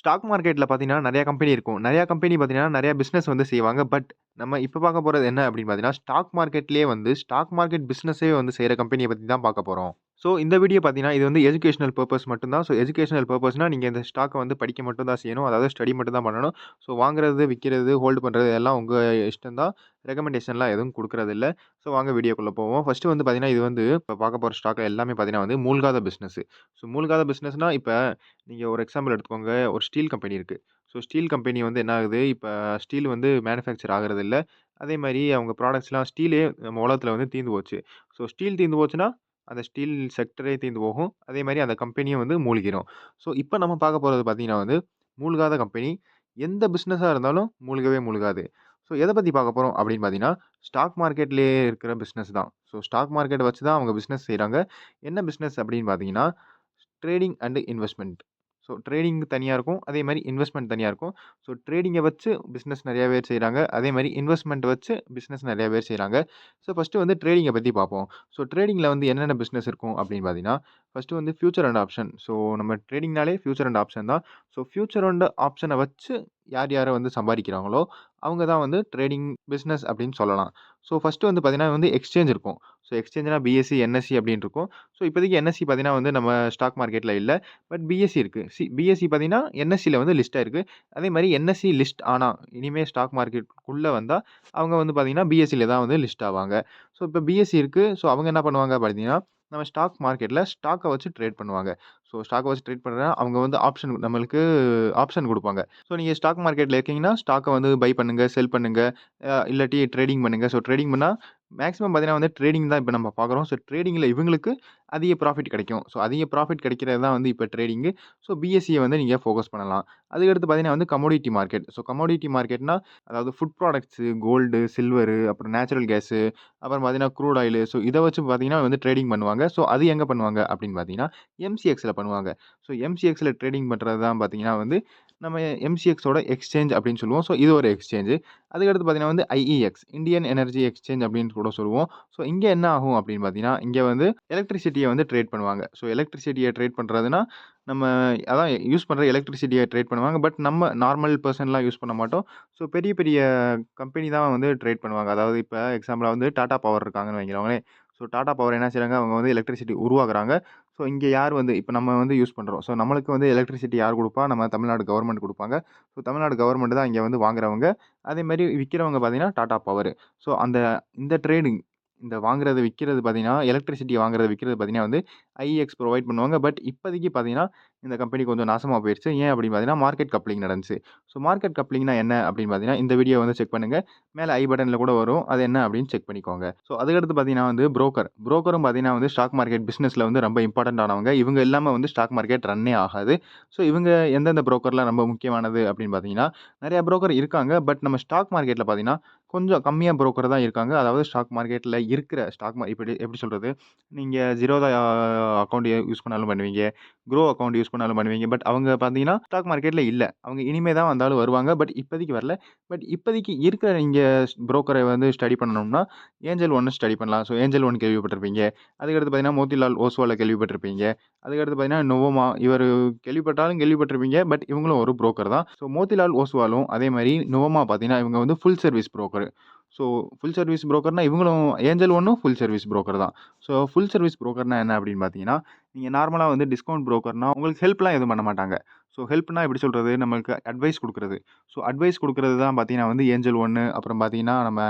Stock மார்க்கெட்டில் பார்த்தீங்கன்னா, நிறையா கம்பெனி இருக்கும். நிறையா கம்பெனி பார்த்தீங்கன்னா, நிறையா பிஸ்னஸ் வந்து செய்வாங்க. பட் நம்ம இப்போ பார்க்க போகிறது என்ன அப்படின்னு பார்த்தீங்கன்னா, ஸ்டாக் மார்க்கெட்லேயே வந்து ஸ்டாக் மார்க்கெட் பிஸ்னஸே வந்து செய்கிற கம்பெனியை பற்றி தான் பார்க்க போகிறோம் ஸோ இந்த வீடியோ பார்த்தீங்கன்னா, இது வந்து எஜுகேஷனல் பர்பஸ் மட்டும் தான். ஸோ எஜுகேஷனல் பர்பஸ்னால் நீங்கள் இந்த ஸ்டாக்கை வந்து படிக்க மட்டும் தான் செய்யணும். அதாவது ஸ்டடி மட்டும் தான் பண்ணணும். ஸோ வாங்குறது, விற்கிறது ஹோல்டு பண்ணுறது எல்லாம் உங்கள் இஷ்டம் தான். ரெக்கமெண்டேஷன்லாம் எதுவும் குடுக்குறதில்ல. ஸோ வாங்க வீடியோக்குள்ளே போவோம். ஃபஸ்ட்டு வந்து பார்த்தீங்கன்னா, இது வந்து இப்போ பார்க்க போகிற ஸ்டாக் எல்லாமே பார்த்தீங்கன்னா வந்து மூழ்காத பிஸ்னஸ் ஸோ மூழ்காத பிஸ்னஸ்னால் இப்போ நீங்கள் ஒரு எக்ஸாம்பிள் எடுத்துக்கோங்க. ஒரு ஸ்டீல் கம்பெனி இருக்குது ஸோ ஸ்டீல் கம்பெனி வந்து என்ன ஆகுது, இப்போ ஸ்டீல் வந்து மேனுஃபேக்சர் ஆகுறதில்ல. அதே மாதிரி அவங்க ப்ராடக்ட்ஸ்லாம் ஸ்டீலே நம்ம உலகத்தில் வந்து தீர்ந்து போச்சு. ஸோ ஸ்டீல் தீர்ந்து போச்சுன்னா, அந்த ஸ்டீல் செக்டரே தீர்ந்து போகும். அதே மாதிரி அந்த கம்பெனியும் வந்து மூழ்கிடும் ஸோ இப்போ நம்ம பார்க்க போகிறது பார்த்தீங்கன்னா வந்து, மூழ்காத கம்பெனி. எந்த பிஸ்னஸாக இருந்தாலும் மூழ்கவே மூழ்காது. ஸோ எதை பற்றி பார்க்க போகிறோம் அப்படின்னு பார்த்தீங்கன்னா, ஸ்டாக் மார்க்கெட்லேயே இருக்கிற பிஸ்னஸ் தான். ஸோ ஸ்டாக் மார்க்கெட்டை வச்சு தான் அவங்க பிஸ்னஸ் செய்கிறாங்க என்ன பிஸ்னஸ் அப்படின்னு பார்த்தீங்கன்னா, trading and investment so trading தனியாக இருக்கும். அதே மாதிரி இன்வெஸ்ட்மெண்ட் தனியாக இருக்கும். ஸோ ட்ரேடிங்கை வச்சு பிஸ்னஸ் நெறைய பேர் செய்கிறாங்க அதே மாதிரி இன்வெஸ்ட்மெண்ட் வச்சு பிஸ்னஸ் நெறைய பேர் செய்கிறாங்க ஸோ ஃபஸ்ட்டு வந்து ட்ரேடிங்கை பற்றி பார்ப்போம். ஸோ ட்ரேடிங்கில் வந்து என்னென்ன பிஸ்னஸ் இருக்கும் அப்படின்னு பார்த்தீங்கன்னா, ஃபஸ்ட்டு வந்து ஃபியூச்சர் அண்ட் ஆப்ஷன். ஸோ நம்ம ட்ரேடிங்னாலே ஃபியூச்சர் அண்ட் ஆப்ஷன் தான். ஸோ ஃபியூச்சர் அண்ட் ஆப்ஷனை வச்சு யார் யாரை வந்து சம்பாதிக்கிறாங்களோ அவங்க தான் வந்து ட்ரேடிங் பிஸ்னஸ் அப்படின்னு சொல்லலாம். ஸோ ஃபஸ்ட்டு வந்து பார்த்தீங்கன்னா வந்து எக்ஸ்சேஞ்ச் இருக்கும். ஸோ எக்ஸ்சேஞ்ச்னா பிஎஸ்சி, என்எஸ்சி அப்படின்னு இருக்கும். ஸோ இப்போதைக்கு என்எஸ்சி பார்த்தீங்கன்னா வந்து நம்ம ஸ்டாக் மார்க்கெட்டில் இல்லை பட் பிஎஸ்சி இருக்குது சி பிஎஸ்சி பார்த்தீங்கன்னா, என்எஸ்சியில் வந்து லிஸ்ட் இருக்குது அதே மாதிரி என்எஸ்சி லிஸ்ட் ஆனால் இனிமேல் ஸ்டாக் மார்க்கெட்டுக்குள்ளே வந்தால் அவங்க வந்து பார்த்திங்கன்னா பிஎஸ்சியில் தான் வந்து லிஸ்ட் ஆவாங்க. ஸோ இப்போ பிஎஸ்சி இருக்குது ஸோ அவங்க என்ன பண்ணுவாங்க பார்த்தீங்கன்னா, நம்ம ஸ்டாக் மார்க்கெட்டில் ஸ்டாக்கை வச்சு ட்ரேட் பண்ணுவாங்க. ஸோ ஸ்டாக் வச்சு ட்ரேட் பண்ணுறேன் அவங்க வந்து ஆப்ஷன் நம்மளுக்கு ஆப்ஷன் கொடுப்பாங்க ஸோ நீங்கள் ஸ்டாக் மார்க்கெட்டில் இருக்கீங்கன்னா, ஸ்டாக்கை வந்து பை பண்ணுங்கள் செல் பண்ணுங்க. இல்லாட்டி ட்ரேடிங் பண்ணுங்க. ஸோ ட்ரேடிங் பண்ணால் மேக்ஸிமம் பார்த்தீங்கன்னா வந்து ட்ரேடிங் தான் இப்போ நம்ம பார்க்குறோம். ஸோ ட்ரேடிங்கில் இவங்களுக்கு அதிக ப்ராஃபிட் கிடைக்கும். ஸோ அதிக ப்ராஃபிட் கிடைக்கிறது தான் வந்து இப்போ ட்ரேடிங்கு. ஸோ பிஎஸ்சியை வந்து நீங்கள் ஃபோக்கஸ் பண்ணலாம். அதுக்கடுத்து பார்த்தீங்கன்னா வந்து கமோடிட்டி மார்க்கெட். ஸோ கமோடிட்டி மார்க்கெட்னா, அதாவது ஃபுட் ப்ராடக்ட்ஸு, கோல்டு, சில்வரு, அப்புறம் நேச்சுரல் கேஸு, அப்புறம் பார்த்தீங்கன்னா க்ரூட் ஆயிலு. ஸோ இதை வச்சு பார்த்தீங்கன்னா வந்து ட்ரேடிங் பண்ணுவாங்க. ஸோ அது எங்கே பண்ணுவாங்க அப்படின்னு பார்த்தீங்கன்னா, எம்சிஎக்ஸில் பண்ணுவாங்க. ஸோ எம்சிஎக்ஸில் ட்ரேடிங் பண்ணுறது தான் பார்த்தீங்கன்னா வந்து, நம்ம எம்சிஎக்ஸோட எக்ஸ்சேஞ்ச் அப்படின்னு சொல்லுவோம். ஸோ இது ஒரு எக்ஸ்சேஞ்சு. அதுக்கடுத்து பார்த்தீங்கன்னா வந்து ஐஇஎக்ஸ் இந்தியன் எனர்ஜி எக்ஸ்சேஞ்ச் அப்படின்னு கூட சொல்லுவோம். ஸோ இங்கே என்ன ஆகும் அப்படின்னு பார்த்தீங்கன்னா, இங்கே வந்து எலக்ட்ரிசிட்டியை வந்து ட்ரேட் பண்ணுவாங்க. ஸோ எலக்ட்ரிசிட்டியை ட்ரேட் பண்ணுறதுன்னா நம்ம அதான் யூஸ் பண்ணுற எலக்ட்ரிசிட்டியை ட்ரேட் பண்ணுவாங்க. பட் நம்ம நார்மல் பர்சன்லாம் யூஸ் பண்ண மாட்டோம். ஸோ பெரிய பெரிய கம்பெனி தான் வந்து ட்ரேட் பண்ணுவாங்க. அதாவது இப்போ எக்ஸாம்பிளாக வந்து டாடா பவர் இருக்காங்கன்னு வைக்கிறவங்களே ஸோ டாடா பவர் என்ன செய்கிறாங்க அவங்க வந்து எலக்ட்ரிசிட்டி உருவாக்குறாங்க. ஸோ இங்கே யார் வந்து இப்போ நம்ம வந்து யூஸ் பண்ணுறோம் ஸோ நம்மளுக்கு வந்து எலக்ட்ரிசிட்டி யார் கொடுப்பா நம்ம தமிழ்நாடு கவர்மெண்ட் கொடுப்பாங்க ஸோ தமிழ்நாடு கவர்மெண்ட் தான் இங்கே வந்து வாங்குறவங்க. அதே விற்கிறவங்க விக்கிறவங்க பார்த்தீங்கன்னா, டாடா பவரு. ஸோ அந்த இந்த ட்ரேடிங் இந்த வாங்குறது, விற்கிறது பார்த்தீங்கன்னா, எலக்ட்ரிசிட்டி வாங்குறது, விற்கிறது பார்த்தீங்கன்னா வந்து ஐஎக்ஸ் ப்ரொவைட் பண்ணுவாங்க. பட் இப்போதைக்கு பார்த்தீங்கன்னா, இந்த கம்பெனி கொஞ்சம் நாசமாக போயிடுச்சு ஏன் அப்படின்னு பார்த்தீங்கன்னா, மார்க்கெட் கப்ளிங் நடந்துச்சு. ஸோ மார்க்கெட் கப்ளிங்னா என்ன அப்படின்னு பார்த்தீங்கன்னா, இந்த வீடியோ வந்து செக் பண்ணுங்கள் மேலே ஐ பட்டனில் கூட வரும். அது என்ன அப்படின்னு செக் பண்ணிக்கோங்க. ஸோ அதுக்கடுத்து பார்த்தீங்கன்னா வந்து புரோக்கர். ப்ரோக்கரும் பார்த்தீங்கன்னா வந்து ஸ்டாக் மார்க்கெட் பிஸ்னஸில் வந்து ரொம்ப இம்பார்ட்டன்ட் ஆனவங்க. இவங்க இல்லாமல் வந்து ஸ்டாக் மார்க்கெட் ரன்னே ஆகாது. ஸோ இவங்க எந்தெந்த ப்ரோக்கர்லாம் ரொம்ப முக்கியமானது அப்படின்னு பார்த்தீங்கன்னா, நிறையா ப்ரோக்கர் இருக்காங்க. பட் நம்ம ஸ்டாக் மார்க்கெட்டில் பார்த்தீங்கன்னா, கொஞ்சம் கம்மியாக ப்ரோக்கர் தான் இருக்காங்க. அதாவது ஸ்டாக் மார்க்கெட்டில் இருக்கிற ஸ்டாக் மா இப்படி எப்படி சொல்கிறது நீங்கள் ஜீரோ ஜீரோதா அக்கௌண்ட் யூஸ் பண்ணாலும் பண்ணுவீங்க. குரோ அக்கௌண்ட் யூஸ் பண்ணாலும் பண்ணுவீங்க. பட் அவங்க பார்த்தீங்கன்னா, ஸ்டாக் மார்க்கெட்டில் இல்லை அவங்க இனிமே தான் வந்தாலும் வருவாங்க. பட் இப்போதைக்கு வரல. பட் இப்போதைக்கு இருக்கிற நீங்கள் ப்ரோக்கரை வந்து ஸ்டடி பண்ணணும்னா, ஏஞ்சல் ஒன்று ஸ்டடி பண்ணலாம். ஸோ ஏஞ்சல் ஒன் கேள்விப்பட்டிருப்பீங்க. அதுக்கடுத்து பார்த்தீங்கன்னா, மோத்திலால் ஓஸ்வால கேள்விப்பட்டிருப்பீங்க. அதுக்கடுத்து பார்த்தீங்கன்னா, நோவோமா இவர் கேள்விப்பட்டாலும் கேள்விப்பட்டிருப்பீங்க. பட் இவங்களும் ஒரு புரோக்கர் தான். ஸோ மோத்திலால் ஓஸ்வாலும் அதே மாதிரி நோவோமா பார்த்தீங்கன்னா, இவங்க வந்து full service broker. So full service ப்ரோக்கர்னால் இவங்களும் ஏஞ்சல் ஒன்றும் ஃபுல் சர்வீஸ் புரோக்கர் தான். ஸோ ஃபுல் சர்வீஸ் புரோக்கர்னா என்ன அப்படின்னு பார்த்தீங்கன்னா, நீங்கள் நார்மலாக வந்து டிஸ்கவுண்ட் புரோக்கர்னா உங்களுக்கு ஹெல்ப்லாம் எதுவும் பண்ண மாட்டாங்க. ஸோ ஹெல்ப்னா எப்படி சொல்கிறது நம்மளுக்கு அட்வைஸ் கொடுக்குறது ஸோ அட்வைஸ் கொடுக்குறது தான் பார்த்தீங்கன்னா வந்து ஏஞ்சல் ஒன்று அப்புறம் பார்த்தீங்கன்னா, நம்ம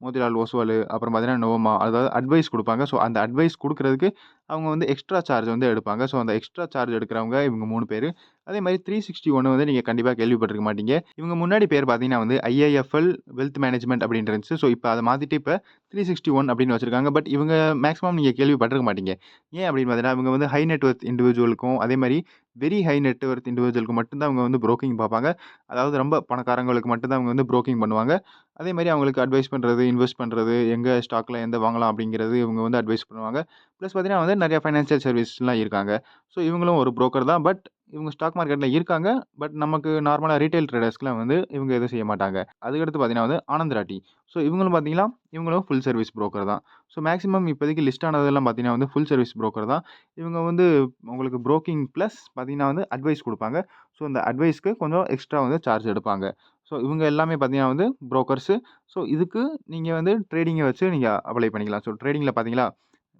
மோதிலால் ஓஸ்வாலு, அப்புறம் பார்த்தீங்கன்னா நோமா அதாவது அட்வைஸ் கொடுப்பாங்க ஸோ அந்த அட்வைஸ் கொடுக்குறதுக்கு அவங்க வந்து எக்ஸ்ட்ரா சார்ஜ் வந்து எடுப்பாங்க. ஸோ அந்த எக்ஸ்ட்ரா சார்ஜ் எடுக்கிறவங்க இவங்க மூணு பேர் அதே மாதிரி த்ரீ சிக்ஸ்டி ஒன்று வந்து நீங்கள் கண்டிப்பாக கேள்விப்பட்டிருக்க மாட்டீங்க. இவங்க முன்னாடி பேர் பார்த்தீங்கன்னா வந்து ஐஐஎஃப்எல் வெல்த் மேனேஜ்மெண்ட் அப்படின்னு இருந்துச்சு. ஸோ இப்ப அத மாத்திட்டு இப்ப 361 அப்படின்னு வச்சுருக்காங்க பட் இவங்க மேக்ஸிமம் நீங்கள் கேள்விப்பட்டிருக்க மாட்டீங்க. ஏன் அப்படின்னு பார்த்தீங்கன்னா, இவங்க வந்து ஹை நெட்ஒர்த் இண்டிவிஜுவலுக்கும், அதே மாதிரி வெரி ஹை நெட்ஒர்த் இண்டிவிஜுவலுக்கு மட்டும் தான் அவங்க வந்து ப்ரோக்கிங் பார்ப்பாங்க. அதாவது ரொம்ப பணக்காரங்களுக்கு மட்டும்தான் அவங்க வந்து ப்ரோக்கிங் பண்ணுவாங்க. அதே மாதிரி அவங்களுக்கு அட்வைஸ் பண்ணுறது இன்வெஸ்ட் பண்ணுறது எங்கே ஸ்டாக்கில் எந்த வாங்கலாம் அப்படிங்கிறது இவங்க வந்து அட்வைஸ் பண்ணுவாங்க. ப்ளஸ் பார்த்தீங்கன்னா வந்து நிறையா ஃபைனான்சியல் சர்வீஸ்லாம் இருக்காங்க. ஸோ இவங்களும் ஒரு புரோக்கர் தான். பட் இவங்க ஸ்டாக் மார்க்கெட்டில் இருக்காங்க. பட் நமக்கு நார்மலாக ரீட்டைல் ட்ரேடர்ஸ்க்குலாம் வந்து இவங்க எதுவும் செய்ய மாட்டாங்க. அதுக்கடுத்து பார்த்தீங்கன்னா வந்து ஆனந்த் ராட்டி. ஸோ இவங்களும் பார்த்தீங்கன்னா இவங்களும் ஃபுல் சர்வீஸ் புரோக்கர் தான். ஸோ மேக்ஸிமம் இப்போதைக்கு லிஸ்ட் ஆனதெல்லாம் பார்த்தீங்கன்னா வந்து ஃபுல் சர்வீஸ் புரோக்கர் தான். இவங்க வந்து உங்களுக்கு ப்ரோக்கிங் ப்ளஸ் பார்த்தீங்கன்னா வந்து அட்வைஸ் கொடுப்பாங்க. ஸோ அந்த அட்வைஸ்க்கு கொஞ்சம் எக்ஸ்ட்ரா வந்து சார்ஜ் எடுப்பாங்க. ஸோ இவங்க எல்லாமே பார்த்தீங்கன்னா வந்து ப்ரோக்கர்ஸு ஸோ இதுக்கு நீங்கள் வந்து ட்ரேடிங்கை வச்சு நீங்கள் அப்ளை பண்ணிக்கலாம். ஸோ ட்ரேடிங்கில் பார்த்தீங்களா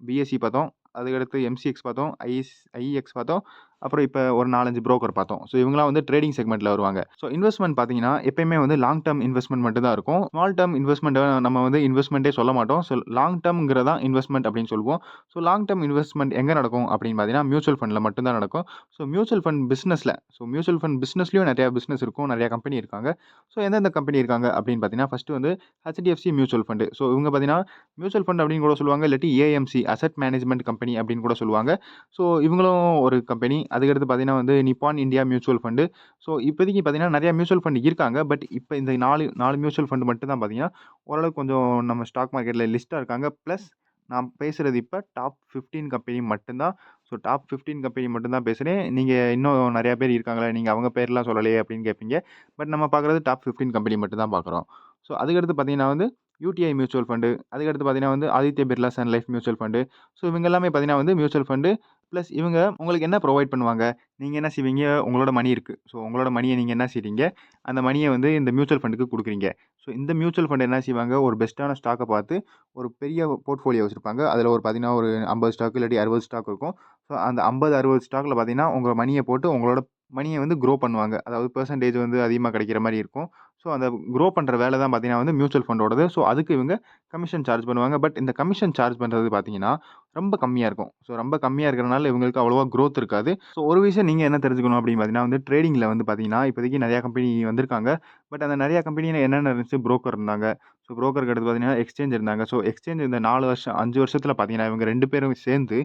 பிஎஸ்சி பார்த்தோம். அதுக்கடுத்து எம்சிஎக்ஸ் பார்த்தோம். ஐஎஸ் ஐஎக்ஸ் பார்த்தோம். அப்புறம் இப்போ ஒரு நாலஞ்சு ப்ரோக்கர் பார்த்தோம். ஸோ இவங்களாம் வந்து ட்ரேடிங் செக்மெண்ட்டில் வருவாங்க. ஸோ இன்வெஸ்ட்மெண்ட் பார்த்தீங்கன்னா எப்பயுமே வந்து லாங் டேர்ம் இன்வெஸ்ட்மெண்ட் மட்டும் தான் இருக்கும். ஸ்மால் டேர்ம் இன்வெஸ்ட்மெண்ட்டை நம்ம வந்து இன்வெஸ்ட்மெண்ட்டே சொல்ல மாட்டோம். ஸோ லாங் டேர்ம்ங்கிறதா இன்வெஸ்ட்மெண்ட் அப்படின்னு சொல்லுவோம். ஸோ லாங் டேர்ம் இன்வெஸ்ட்மெண்ட் எங்கே நடக்கும் அப்படின்னு பார்த்தீங்கன்னா மியூச்சுவல் ஃபண்டில் மட்டும்தான் நடக்கும். ஸோ மியூச்சுவல் ஃபண்ட் பிஸ்னஸில் ஸோ மியூச்சுவல் ஃபண்ட் பிஸ்னஸ்லையும் நிறையா பிஸ்னஸ் இருக்கும். நிறையா கம்பெனி இருக்காங்க. ஸோ எந்தெந்த கம்பெனி இருக்காங்க அப்படின்னு பார்த்தீங்கன்னா ஃபஸ்ட்டு வந்து ஹெச்டிஎஃப்சி மியூச்சுவல் ஃபண்டு ஸோ இவங்க பார்த்தீங்கன்னா மியூச்சுவல் ஃபண்ட் அப்படின்னு கூட சொல்லுவாங்க. இல்லாட்டி ஏஎம்சி அசட் மேனேஜ்மெண்ட் கம்பெனி அப்படின்னு கூட சொல்லுவாங்க. ஸோ இவங்களும் ஒரு கம்பெனி அதுக்கடுத்து பார்த்தீங்கன்னா வந்து Nippon India mutual fund so இப்போதைக்கு பார்த்தீங்கன்னா நிறையா மியூச்சுவல் ஃபண்ட் இருக்காங்க. பட் இப்போ இந்த நாலு நாலு மியூச்சுவல் ஃபண்டு மட்டும் தான் பார்த்தீங்கன்னா ஓரளவுக்கு கொஞ்சம் நம்ம ஸ்டாக் மார்க்கெட்டில் லிஸ்ட்டாக இருக்காங்க. ப்ளஸ் நான் பேசுகிறது இப்போ டாப் ஃபிஃப்டீன் கம்பெனி மட்டும்தான். ஸோ டாப் ஃபிஃப்டீன் கம்பெனி மட்டும்தான் பேசுகிறேன் நீங்கள் இன்னும் நிறையா பேர் இருக்காங்களே நீங்கள் அவங்க பேர்லாம் சொல்லலையே அப்படின்னு கேட்பீங்க பட் நம்ம பார்க்குறது டாப் ஃபிஃப்டீன் கம்பெனி மட்டும் தான் பார்க்குறோம் ஸோ அதுக்கடுத்து பார்த்தீங்கன்னா வந்து யூடிஐ மியூச்சுவல் ஃபண்டு அதுக்கடுத்து பார்த்தீங்கன்னா வந்து Aditya Birla Sun Life mutual fund so இவங்க எல்லாமே பார்த்தீங்கன்னா வந்து மியூச்சுவல் ஃபண்டு ப்ளஸ் இவங்க உங்களுக்கு என்ன ப்ரொவைட் பண்ணுவாங்க? நீங்கள் என்ன செய்வீங்க? உங்களோட மணி இருக்குது ஸோ உங்களோட மணியை நீங்கள் என்ன செய்கிறீங்க அந்த மணியை வந்து இந்த மியூச்சுவல் ஃபண்டுக்கு கொடுக்குறீங்க. ஸோ இந்த மியூச்சுவல் ஃபண்ட் என்ன செய்வாங்க? ஒரு பெஸ்ட்டான ஸ்டாக்கை பார்த்து ஒரு பெரிய போர்ட்ஃபோலியோ வச்சுருப்பாங்க. அதில் ஒரு பார்த்திங்கன்னா ஒரு ஐம்பது ஸ்டாக் இல்லாட்டி அறுபது ஸ்டாக் இருக்கும். ஸோ அந்த ஐம்பது அறுபது ஸ்டாக்கில் பார்த்தீங்கன்னா உங்கள் மணியை போட்டு உங்களோட மணியை வந்து க்ரோ பண்ணுவாங்க. அதாவது பெர்சன்டேஜ் வந்து அதிகமாக கிடைக்கிற மாதிரி இருக்கும். ஸோ அந்த க்ரோ பண்ணுற வேலை தான் பார்த்தீங்கன்னா வந்து மியூச்சுவல் ஃபண்டோடது ஸோ அதுக்கு இவங்க கமிஷன் சார்ஜ் பண்ணுவாங்க. பட் இந்த கமிஷன் சார்ஜ் பண்ணுறது பார்த்தீங்கன்னா ரொம்ப கம்மியாக இருக்கும். ஸோ ரொம்ப கம்மியாக இருக்கிறனால இவங்களுக்கு அவ்வளோவா க்ரோத் இருக்காது. ஸோ ஒரு விஷயம் நீங்கள் என்ன தெரிஞ்சுக்கணும் அப்படின்னு பார்த்தீங்கன்னா வந்து ட்ரேடிங்கில் வந்து பார்த்தீங்கன்னா இப்போதைக்கு நிறையா கம்பெனி வந்திருக்காங்க. பட் அந்த நிறையா கம்பெனியில் என்னென்ன இருந்துச்சு? ப்ரோக்கர் இருந்தாங்க. ஸோ ப்ரோக்கருக்கு அடுத்து பார்த்தீங்கன்னா எக்ஸ்சேஞ்ச் இருந்தாங்க. ஸோ எக்ஸ்சேஞ்ச் இந்த நாலு வருஷம் அஞ்சு வருஷத்தில் பார்த்தீங்கன்னா இவங்க ரெண்டு பேரும் சேர்ந்து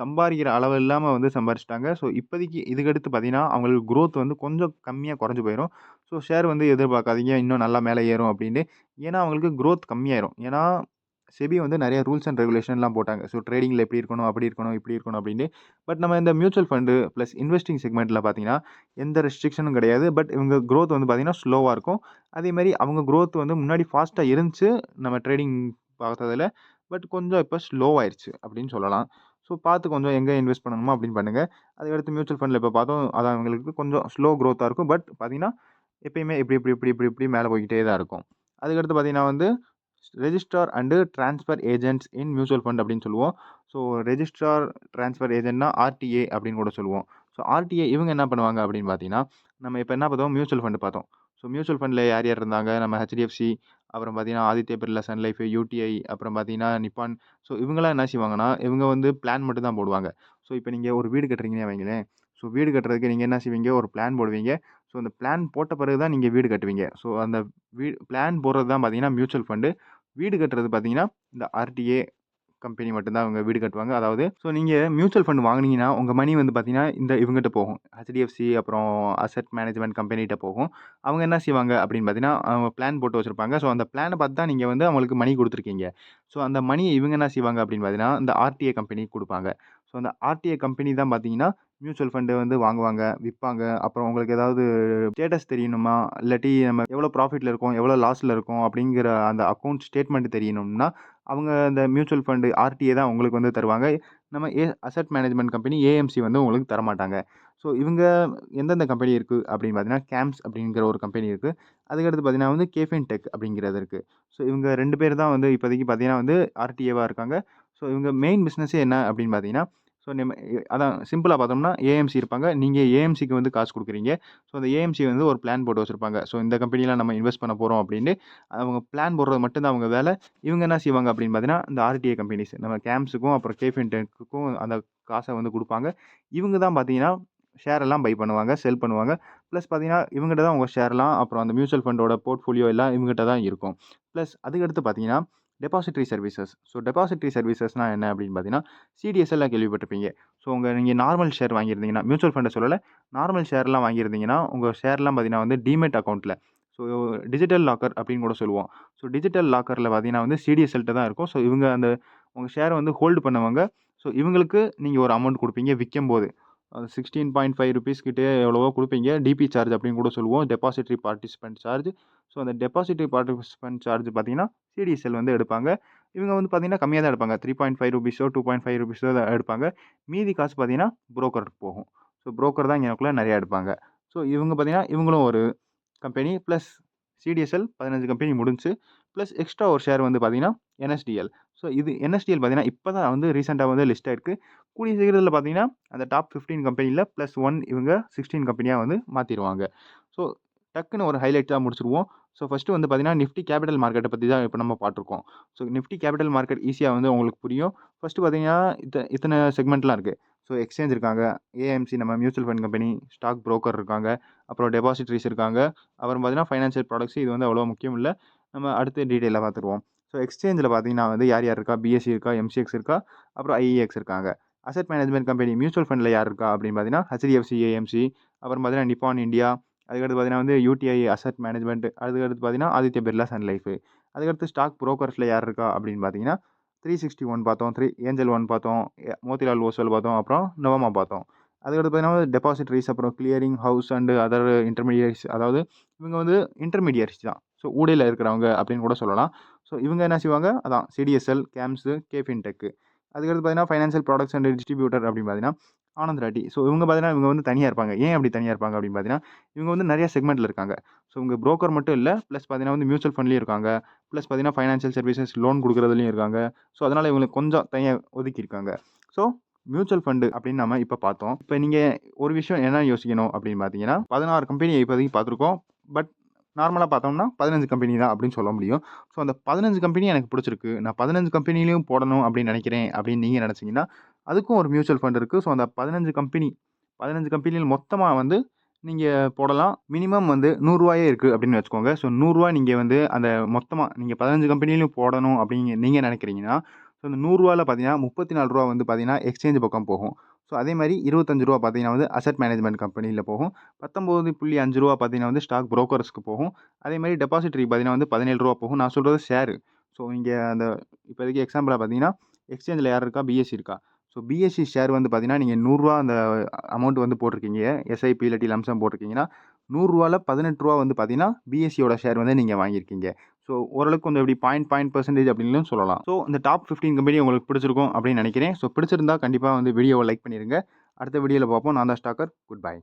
சம்பாதிக்கிற அளவு இல்லாமல் வந்து சம்பாரிச்சிட்டாங்க. ஸோ இப்போதைக்கு இதுக்கடுத்து பார்த்தீங்கன்னா அவங்களுக்கு க்ரோத் வந்து கொஞ்சம் கம்மியாக குறைஞ்சி போயிடும் ஸோ ஷேர் வந்து எதிர்பார்க்காதீங்க. இன்னும் நல்லா மேலே ஏறும் அப்படின்ட்டு. ஏன்னா அவங்களுக்கு க்ரோத் கம்மியாயிரும். ஏன்னா செபி வந்து நிறைய ரூல்ஸ் அண்ட் ரெகுலேஷன்லாம் போட்டாங்க. ஸோ ட்ரேடிங்கில் எப்படி இருக்கணும் அப்படி இருக்கணும் இப்படி இருக்கணும் அப்படின்னு பட் நம்ம இந்த மியூச்சுவல் ஃபண்டு ப்ளஸ் இன்வெஸ்டிங் செக்மெண்ட்டில் பார்த்தீங்கன்னா எந்த ரெஸ்ட்ரிக்ஷனும் கிடையாது. பட் இவங்க க்ரோத் வந்து பார்த்திங்கன்னா ஸ்லோவாக இருக்கும். அதேமாதிரி அவங்க க்ரோத் வந்து முன்னாடி ஃபாஸ்ட்டாக இருந்துச்சு நம்ம ட்ரேடிங் பார்த்ததில். பட் கொஞ்சம் இப்போ ஸ்லோவாயிருச்சு அப்படின்னு சொல்லலாம். ஸோ பார்த்து கொஞ்சம் எங்கே இன்வெஸ்ட் பண்ணணுமோ அப்படின்னு பண்ணுங்கள் அதுக்கடுத்து மியூச்சுவல் ஃபண்டில் இப்போ பார்த்தோம் அது அவங்களுக்கு கொஞ்சம் ஸ்லோ க்ரோத்தாக இருக்கும். பட் பார்த்திங்கன்னா எப்பயுமே இப்படி இப்படி இப்படி இப்படி இப்படி மேலே போய்கிட்டே தான் இருக்கும். அதுக்கடுத்து பார்த்தீங்கன்னா வந்து registrar and transfer agents in mutual fund அப்படின்னு சொல்லுவோம். ஸோ ரெஜிஸ்ட்ரார் ட்ரான்ஸ்ஃபர் ஏஜென்ட்னா ஆர்டிஏ அப்படின்னு கூட சொல்லுவோம். ஸோ ஆர்டிஏ இவங்க என்ன பண்ணுவாங்க அப்படின்னு பார்த்தீங்கன்னா நம்ம இப்போ என்ன பார்த்தோம்? மியூச்சுவல் ஃபண்டு பார்த்தோம். ஸோ மியூச்சுவல் ஃபண்டில் யார் யார் இருந்தாங்க? நம்ம ஹெச்டிஎஃப்சி அப்புறம் பார்த்தீங்கன்னா Aditya Birla Sun Life UTI அப்புறம் பார்த்தீங்கன்னா நிப்பான் ஸோ இவங்களாம் என்ன செய்வாங்கன்னா இவங்க வந்து பிளான் மட்டும் தான் போடுவாங்க. ஸோ இப்போ நீங்கள் ஒரு வீடு கட்டுறீங்கன்னு வைங்களேன். ஸோ வீடு கட்டுறதுக்கு நீங்கள் என்ன செய்வீங்க? ஒரு பிளான் போடுவீங்க. ஸோ அந்த பிளான் போட்ட பிறகு தான் நீங்கள் வீடு கட்டுவீங்க. ஸோ அந்த வீடு பிளான் போடுறது தான் பார்த்தீங்கன்னா மியூச்சுவல் ஃபண்டு வீடு கட்டுறது பார்த்தீங்கன்னா இந்த ஆர்டிஏ கம்பெனி மட்டும்தான் அவங்க வீடு கட்டுவாங்க. அதாவது ஸோ நீங்கள் மியூச்சுவல் ஃபண்ட் வாங்கினீங்கன்னா உங்கள் மணி வந்து பார்த்தீங்கன்னா இந்த இவங்ககிட்ட போகும். ஹெச்டிஎஃப்சி அப்புறம் அசட் மேனேஜ்மெண்ட் கம்பெனிகிட்ட போகும். அவங்க என்ன செய்வாங்க அப்படின்னு பார்த்தீங்கன்னா அவங்க பிளான் போட்டு வச்சுருப்பாங்க. ஸோ அந்த பிளானை பார்த்து தான் நீங்கள் வந்து அவங்களுக்கு மணி கொடுத்துருக்கீங்க. ஸோ அந்த மணியை இவங்க என்ன செய்வாங்க அப்படின்னு பார்த்தீங்கன்னா இந்த ஆர்டிஏ கம்பெனி கொடுப்பாங்க. ஸோ அந்த ஆர்டிஏ கம்பெனி தான் பார்த்தீங்கன்னா மியூச்சுவல் ஃபண்டு வந்து வாங்குவாங்க விற்பாங்க அப்புறம் உங்களுக்கு ஏதாவது ஸ்டேட்டஸ் தெரியணுமா? இல்லாட்டி நம்ம எவ்வளோ ப்ராஃபிட்டில் இருக்கோம் எவ்வளோ லாஸில் இருக்கோம் அப்படிங்கிற அந்த அக்கௌண்ட் ஸ்டேட்மெண்ட் தெரியணும்னா அவங்க அந்த மியூச்சுவல் ஃபண்டு ஆர்டிஏ தான் உங்களுக்கு வந்து தருவாங்க. நம்ம a asset management company AMC வந்து உங்களுக்கு தரமாட்டாங்க. ஸோ இவங்க எந்தெந்த கம்பெனி இருக்குது அப்படின்னு பார்த்தீங்கன்னா கேம்ப்ஸ் அப்படிங்கிற ஒரு கம்பெனி இருக்குது அதுக்கடுத்து பார்த்தீங்கன்னா வந்து கேஃபின் டெக் அப்படிங்கிறது இருக்குது ஸோ இவங்க ரெண்டு பேர் தான் வந்து இப்போதைக்கு பார்த்தீங்கன்னா வந்து ஆர்டிஏவாக இருக்காங்க. ஸோ இவங்க மெயின் பிஸ்னஸே என்ன அப்படின்னு பார்த்தீங்கன்னா ஸோ நம்ம அதான் சிம்பிளாக பார்த்தோம்னா ஏஎம்சி இருப்பாங்க. நீங்கள் ஏஎம்சிக்கு வந்து காசு கொடுக்குறீங்க. ஸோ அந்த ஏஎம்சி வந்து ஒரு பிளான் போட்டு வச்சுருப்பாங்க. ஸோ இந்த கம்பெனியில் நம்ம இன்வெஸ்ட் பண்ண போகிறோம் அப்படின்னு அவங்க பிளான் போடுறது மட்டும்தான் அவங்க வேலை. இவங்க என்ன செய்வாங்க அப்படின்னு பார்த்தீங்கன்னா இந்த ஆர்டிஏ கம்பெனிஸ் நம்ம கேம்ப்ஸுக்கும் அப்புறம் கேஃபின்டெக்குக்கும் அந்த காசை வந்து கொடுப்பாங்க. இவங்க தான் பார்த்தீங்கன்னா ஷேர் எல்லாம் பை பண்ணுவாங்க செல் பண்ணுவாங்க. ப்ளஸ் பார்த்தீங்கன்னா இவங்ககிட்ட தான் உங்கள் ஷேர்லாம் அப்புறம் அந்த மியூச்சுவல் ஃபண்டோட போர்ட்ஃபோலியோ எல்லாம் இவங்ககிட்ட தான் இருக்கும். ப்ளஸ் அதுக்கடுத்து பார்த்தீங்கன்னா டெபாசிட்ரி சர்வீசஸ் ஸோ டெபாசிட்ரி சர்வீசஸ்னால் என்ன அப்படின்னு பார்த்தீங்கன்னா சிடிஎஸ்எல்லாம் கேள்விப்பட்டிருப்பீங்க. ஸோ உங்கள் நீங்கள் நார்மல் ஷேர் வாங்கியிருந்தீங்கன்னா மியூச்சுவல் ஃபண்டை சொல்லலை நார்மல் ஷேர்லாம் வாங்கியிருந்தீங்கன்னா உங்கள் ஷேர்லாம் பார்த்தீங்கன்னா வந்து டிமெட் அக்கௌண்ட்டில் ஸோ டிஜிட்டல் லாக்கர் அப்படின்னு கூட சொல்லுவோம். ஸோ டிஜிட்டல் லாக்கரில் பார்த்தீங்கன்னா வந்து சிடிஎஸ்எல்கிட்ட தான் இருக்கும். ஸோ இவங்க அந்த உங்கள் ஷேரை வந்து ஹோல்டு பண்ணுவாங்க. ஸோ இவங்களுக்கு நீங்கள் ஒரு அமௌண்ட் கொடுப்பீங்க விற்கும் போது சிக்ஸ்டீன் பாயிண்ட் ஃபைவ் ருபீஸ் கிட்டே எவ்வளவோ கொடுப்பீங்க. டிபி சார்ஜ் அப்படின்னு கூட சொல்லுவோம். டெபாசிட்ரி பார்ட்டிசிபெண்ட் சார்ஜ் ஸோ அந்த டெபாசிட்ரி பார்ட்டிசிபென்ட் சார்ஜ் பார்த்தீங்கன்னா சிடிஎஸ்எல் வந்து எடுப்பாங்க. இவங்க வந்து பார்த்தீங்கன்னா கம்மியாக தான் எடுப்பாங்க. த்ரீ பாயிண்ட் ஃபைவ் ருபீஸோ டூ பாயிண்ட் ஃபைவ் ருபீஸோ தான் எடுப்பாங்க. மீதி காசு பார்த்தீங்கன்னா புரோக்கருக்கு போகும். ஸோ புரோக்கர் தான் எனக்குள்ளே நிறையா எடுப்பாங்க. ஸோ இவங்க பார்த்தீங்கன்னா இவங்களும் ஒரு கம்பெனி ப்ளஸ் சிடிஎஸ்எல் பதினஞ்சு கம்பெனி முடிஞ்சு ப்ளஸ் எக்ஸ்ட்ரா ஒரு ஷேர் வந்து பார்த்தீங்கன்னா என்எஸ்டிஎல் ஸோ இது என்எஸ்டிஎல் பார்த்தீங்கன்னா இப்போ தான் வந்து ரீசெண்டாக வந்து லிஸ்ட் ஆயிருக்கு. கூடிய சீக்கிரத்தில் பார்த்தீங்கன்னா அந்த டாப் ஃபிஃப்டீன் கம்பெனியில் ப்ளஸ் ஒன் இவங்க சிக்ஸ்டீன் கம்பெனியாக வந்து மாற்றிடுவாங்க ஸோ டக்குன்னு ஒரு ஹைலைட் தான் முடிச்சிருவோம். ஸோ ஃபஸ்ட்டு வந்து பார்த்தீங்கன்னா நிஃப்டி கேபிட்டல் மார்க்கெட்டை பற்றி தான் இப்போ நம்ம பார்த்துருக்கோம். ஸோ நிஃப்டி கேபிட்டல் மார்க்கெட் ஈஸியாக வந்து உங்களுக்கு புரியும். ஃபஸ்ட்டு பார்த்தீங்கன்னா இத்த இத்தனை செக்மெண்ட்லாம் இருக்குது ஸோ எக்ஸ்சேஞ்ச் இருக்காங்க. ஏஎம்சி நம்ம mutual fund company stock broker இருக்காங்க. அப்புறம் டெபாசிட்ரிஸ் இருக்காங்க. அப்புறம் பார்த்தீங்கன்னா ஃபைனான்ஷியல் ப்ராடக்ட்ஸ் இது வந்து அவ்வளோ முக்கியம் இல்லை. நம்ம அடுத்து டீட்டெயிலாக பார்த்துருவோம். ஸோ எக்ஸ்சேஞ்சில் பார்த்தீங்கன்னா வந்து யார் யார் இருக்கா? பிஎஸ்சி இருக்கா? எம்சிஎக்ஸ் இருக்கா? அப்புறம் ஐஇஎக்ஸ் இருக்காங்க. அசட் மேனேஜ்மெண்ட் கம்பெனி மியூச்சுவல் ஃபண்டில் யார் இருக்கா? அப்படின்னு பார்த்தீங்கன்னா ஹெச்டிஎஃப்சி ஏஎம்சி அப்புறம் பார்த்தீங்கன்னா நிப்பான் இந்தியா அதுக்கடுத்து பார்த்தீங்கன்னா வந்து யூடிஐ அசட் மேனேஜ்மெண்ட் அதுக்கடுத்து பார்த்தீங்கன்னா ஆதித்ய பிர்லா சன் லைஃப். அதுக்கடுத்து ஸ்டாக் புரோக்கர்ஸில் யார் இருக்கா அப்படின்னு பார்த்தீங்கன்னா த்ரீ சிக்ஸ்டி ஒன் பார்த்தோம் த்ரீ ஏஞ்சல் ஒன் பார்த்தோம் மோதிலால் ஓஸ்வல் பார்த்தோம் அப்புறம் நவமா பார்த்தோம். அதுக்கடுத்து பார்த்தீங்கன்னா டெபாசிட்ரிஸ் அப்புறம் clearing house and other intermediates அதாவது இவங்க வந்து இன்டர்மீடியட்ஸ் தான். ஸோ ஊடையில் இருக்கிறவங்க அப்படின்னு கூட சொல்லலாம். ஸோ இவங்க என்ன செய்வாங்க? அதான் சிடிஎஸ்எல் கேம்ஸு கேஃபின்டெக்கு அதுக்கடுத்து பார்த்தீங்கன்னா ஃபைனான்சியல் ப்ராடக்ட்ஸ் அண்ட் டிஸ்ட்ரிபியூட்டர் அப்படின்னு பார்த்தீங்கன்னா ஆனந்த் ராட்டி. ஸோ இவங்க பார்த்தீங்கன்னா இவங்க வந்து தனியாக இருப்பாங்க. ஏன் அப்படி தனியாக இருப்பாங்க அப்படின்னு பார்த்தீங்கன்னா இவங்க வந்து நிறைய செக்மெண்ட்டில் இருக்காங்க. ஸோ இவங்க புரோக்கர் மட்டும் இல்லை ப்ளஸ் பார்த்தீங்கன்னா வந்து மியூச்சுவல் ஃபண்ட்லேயும் இருக்காங்க. ப்ளஸ் பார்த்தீங்கன்னா ஃபைனான்ஷியல் சர்வீசஸ் லோன் கொடுக்குறதுலையும் இருக்காங்க. ஸோ அதனால் இவங்களுக்கு கொஞ்சம் தனியாக ஒதுக்கியிருக்காங்க ஸோ மியூச்சுவல் ஃபண்டு அப்படின்னு நம்ம இப்போ பார்த்தோம். இப்போ நீங்கள் ஒரு விஷயம் என்ன யோசிக்கணும் அப்படின்னு பார்த்தீங்கன்னா பதினாறு கம்பெனி இப்போதைக்கு பார்த்துருக்கோம். பட் நார்மலாக பார்த்தோம்னா பதினஞ்சு கம்பெனி தான் அப்படின்னு சொல்ல முடியும். ஸோ அந்த பதினஞ்சு கம்பெனி எனக்கு பிடிச்சிருக்கு. நான் பதினஞ்சு கம்பெனிலையும் போடணும் அப்படின்னு நினைக்கிறேன் அப்படின்னு நீங்கள் நினச்சிங்கன்னா அதுக்கும் ஒரு மியூச்சுவல் ஃபண்ட் இருக்குது ஸோ அந்த பதினஞ்சு கம்பெனி பதினஞ்சு கம்பெனியில் மொத்தமாக வந்து நீங்கள் போடலாம். மினிமம் வந்து நூறுரூவாயே இருக்குது அப்படின்னு வச்சுக்கோங்க. ஸோ நூறுரூவா நீங்கள் வந்து அந்த மொத்தமாக நீங்கள் பதினஞ்சு கம்பெனிலையும் போடணும் அப்படிங்க நீங்கள் நினைக்கிறீங்கன்னா ஸோ இந்த நூறுரூவாவில் பார்த்தீங்கன்னா முப்பத்தி நாலு ரூபா வந்து பார்த்தீங்கன்னா எக்ஸ்சேஞ்ச் பக்கம் போகும். ஸோ அதே மாதிரி இருபத்தஞ்சு ரூபா பார்த்தீங்கன்னா வந்து அசட் மேனேஜ்மெண்ட் கம்பெனியில் போகும். பத்தொம்போது புள்ளி அஞ்சு ரூபா பார்த்தீங்கன்னா வந்து ஸ்டாக் ப்ரோக்கர்ஸ்க்கு போகும். அதே மாதிரி டெபாசிட்ரி பார்த்தீங்கன்னா வந்து பதினேழு ரூபா போகும். நான் சொல்கிறது ஷேரு ஸோ இங்கே அந்த இப்போதைக்கு எக்ஸாம்பிளாக பார்த்தீங்கன்னா எக்ஸ்சேஞ்சில் யார் இருக்கா? பிஎஸ்சி இருக்கா? ஸோ பிஎஸ்சி ஷேர் வந்து பார்த்தீங்கன்னா நீங்கள் நூறுரூவா அந்த அமௌண்ட் வந்து போட்டிருக்கீங்க. எஸ்ஐபி இல்லாட்டி லம்சம் போட்டிருக்கீங்கன்னா நூறுரூவாவில் பதினெட்டு ரூபா வந்து பார்த்தீங்கன்னா பிஎஸ்சியோட ஷேர் வந்து நீங்கள் வாங்கியிருக்கீங்க. ஸோ ஓரளவுக்கு கொஞ்சம் இப்படி பாயிண்ட் பாயிண்ட் பர்சன்டேஜ் அப்படின்னு சொல்லலாம். ஸோ இந்த டாப் ஃபிஃப்டீன் கம்பெனி உங்களுக்கு பிடிச்சிருக்கும் அப்படின்னு நினைக்கிறேன். ஸோ பிடிச்சிருந்தா கண்டிப்பாக வந்து வீடியோவை லைக் பண்ணிடுங்க அடுத்த வீடியோவில் பார்ப்போம். நான் தான் ஸ்டாக்கர் குட் பை